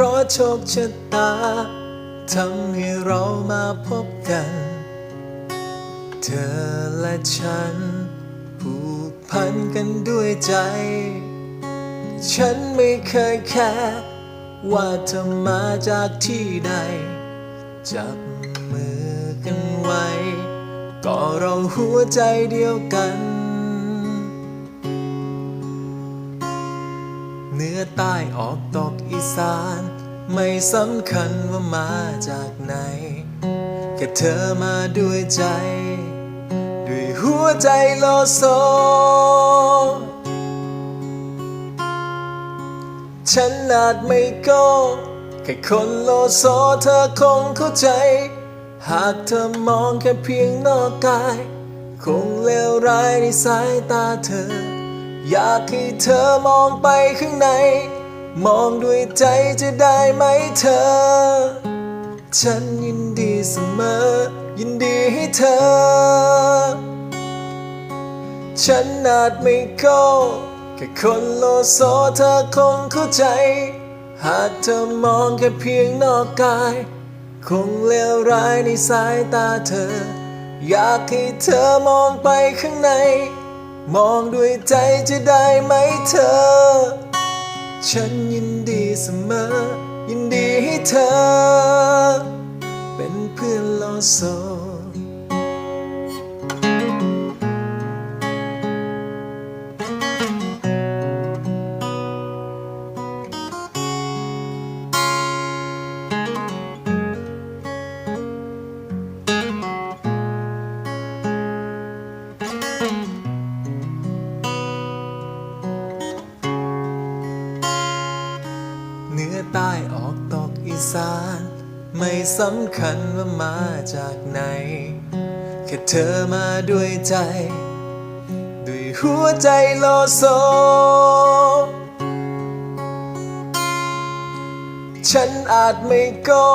ราะโชคชะตาทำให้เรามาพบกัน เธอและฉัน ผูกพันกันด้วยใจ ฉันไม่เคยแค่ว่าเธอมาจากที่ใด จับมือกันไว้ ก็เราหัวใจเดียวกัน เหนือใต้ออกตกอีสาน ไม่สำคัญว่ามาจากไหนแค่เธอมาด้วยใจ ด้วยหัวใจโลโซ ฉันอาจไม่โก้แค่คนโลโซเธอคงเข้าใจ หากเธอมองแค่เพียงนอกกาย คงเลวร้ายในสายตาเธอ อยากให้เธอมองไปข้างใน มองด้วยใจจะได้ไหมเธอ ฉันยินดีเสมอ ยินดีให้เธอ ฉันอาจไม่โก้แค่คนโลโซเธอคงเข้าใจ หากเธอมองแค่เพียงนอกกาย คงเลวร้ายในสายตาเธอ อยากให้เธอมองไปข้างใน มองด้วยใจจะได้ไหมเธอ ฉันยินดีเสมอ ยินดีให้เธอ เป็นเพื่อนโลโซ อใต้ออกตกอีสาน ไม่สำคัญว่ามาจากไหน แค่เธอมาด้วยใจ ด้วยหัวใจโลโซ ฉันอาจไม่โก้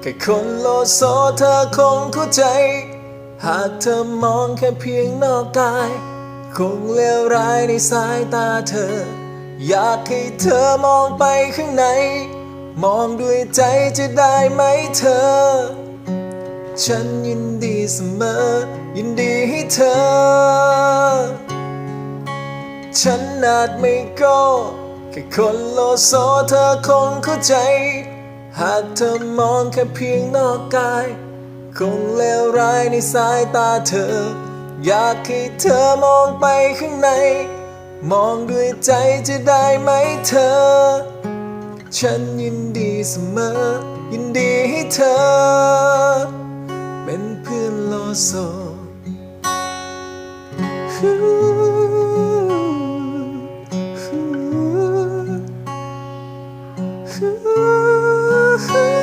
แค่คนโลโซเธอคงเข้าใจ หากเธอมองแค่เพียงนอกกาย คงเลวร้ายในสายตาเธอ อยากให้เธอมองไปข้างใน มองด้วยใจจะได้ไหมเธอ ฉันยินดีเสมอ ยินดีให้เธอ ฉันอาจไม่ก้แค่คนโลโซเธอคงเข้าใจ หากเธอมองแค่เพียงนอกกาย คงเลวร้ายในสายตาเธอ อยากให้เธอมองไปข้างใน มองด้วยใจจะได้ไหมเธอ ฉันยินดีเสมอ ยินดีให้เธอ เป็นเพื่อนโลโซฮู